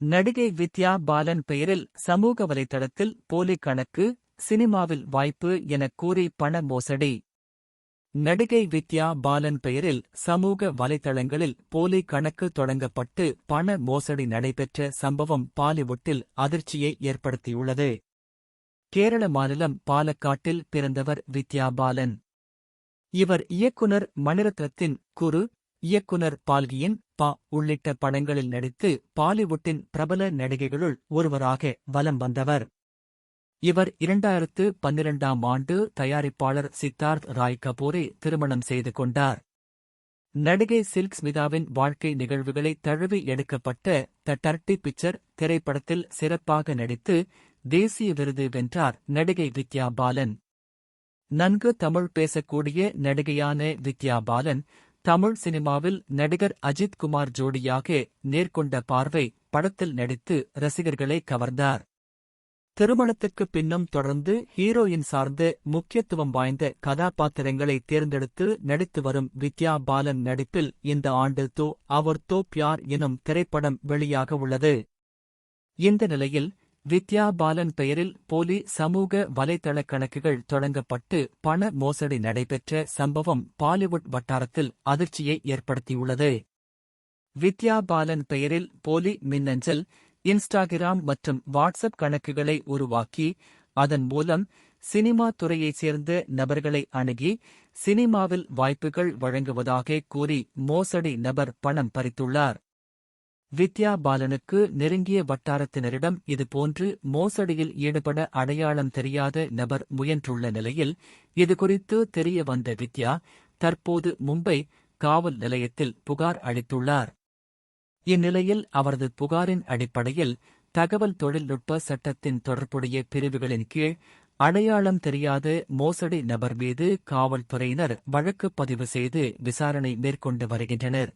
நடிகை வித்யா பாலன் பெயரில் சமூக வலைதளத்தில் போலி கணக்கு சினிமாவில் வாய்ப்பு எனக் கூறி பண மோசடி. நடிகை வித்யா பாலன் பெயரில் சமூக வலைதளங்களில் போலி கணக்கு தொடங்கப்பட்டு பண மோசடி நடைபெற்ற சம்பவம் பாலிவுட்டில் அதிர்ச்சியை ஏற்படுத்தியுள்ளது. கேரள மாநிலம் பாலக்காட்டில் பிறந்தவர் வித்யா பாலன். இவர் இயக்குனர் மணிரத்னத்தின் குரு இயக்குனர் பால்கியின் பா உள்ளிட்ட படங்களில் நடித்து பாலிவுட்டின் பிரபல நடிகைகளுள் ஒருவராக வலம் வந்தவர். இவர் இரண்டாயிரத்து பன்னிரண்டாம் ஆண்டு தயாரிப்பாளர் சித்தார்த் ராய் கபூரை திருமணம் செய்து கொண்டார். நடிகை சில்க் ஸ்மிதாவின் வாழ்க்கை நிகழ்வுகளை தழுவி எடுக்கப்பட்ட த டர்டி பிக்சர் திரைப்படத்தில் சிறப்பாக நடித்து தேசிய விருது வென்றார் நடிகை வித்யா பாலன். நன்கு தமிழ் பேசக்கூடிய நடிகையான வித்யா பாலன் தமிழ் சினிமாவில் நடிகர் அஜித் குமார் ஜோடியாக நேர்கொண்ட பார்வை படத்தில் நடித்து ரசிகர்களை கவர்ந்தார். திருமணத்துக்கு பின்னும் தொடர்ந்து ஹீரோயின் சார்ந்த முக்கியத்துவம் வாய்ந்த கதாபாத்திரங்களை தேர்ந்தெடுத்து நடித்து வரும் வித்யா பாலன் நடிப்பில் இந்த ஆண்டு தோ அவர் தோ பியார் எனும் திரைப்படம் வெளியாக உள்ளது. இந்த நிலையில் வித்யா பாலன் பெயரில் போலி சமூக வலைதள கணக்குகள் தொடங்கப்பட்டு பண மோசடி நடைபெற்ற சம்பவம் பாலிவுட் வட்டாரத்தில் அதிர்ச்சியை ஏற்படுத்தியுள்ளது. வித்யா பாலன் பெயரில் போலி மின்னஞ்சல் இன்ஸ்டாகிராம் மற்றும் வாட்ஸ்அப் கணக்குகளை உருவாக்கி அதன் மூலம் சினிமா துறையைச் சேர்ந்த நபர்களை அணுகி சினிமாவில் வாய்ப்புகள் வழங்குவதாக கூறி மோசடி நபர் பணம் பறித்துள்ளார். வித்யா பாலனுக்கு நெருங்கிய வட்டாரத்தினரிடம் இதுபோன்று மோசடியில் ஈடுபட அடையாளம் தெரியாத நபர் முயன்றுள்ள நிலையில் இதுகுறித்து தெரிய வந்த வித்யா தற்போது மும்பை காவல் நிலையத்தில் புகார் அளித்துள்ளார். இந்நிலையில் அவரது புகாரின் அடிப்படையில் தகவல் தொழில்நுட்ப சட்டத்தின் தொடர்புடைய பிரிவுகளின் கீழ் அடையாளம் தெரியாத மோசடி நபர் மீது காவல்துறையினர் வழக்கு பதிவு செய்து விசாரணை மேற்கொண்டு வருகின்றனர்.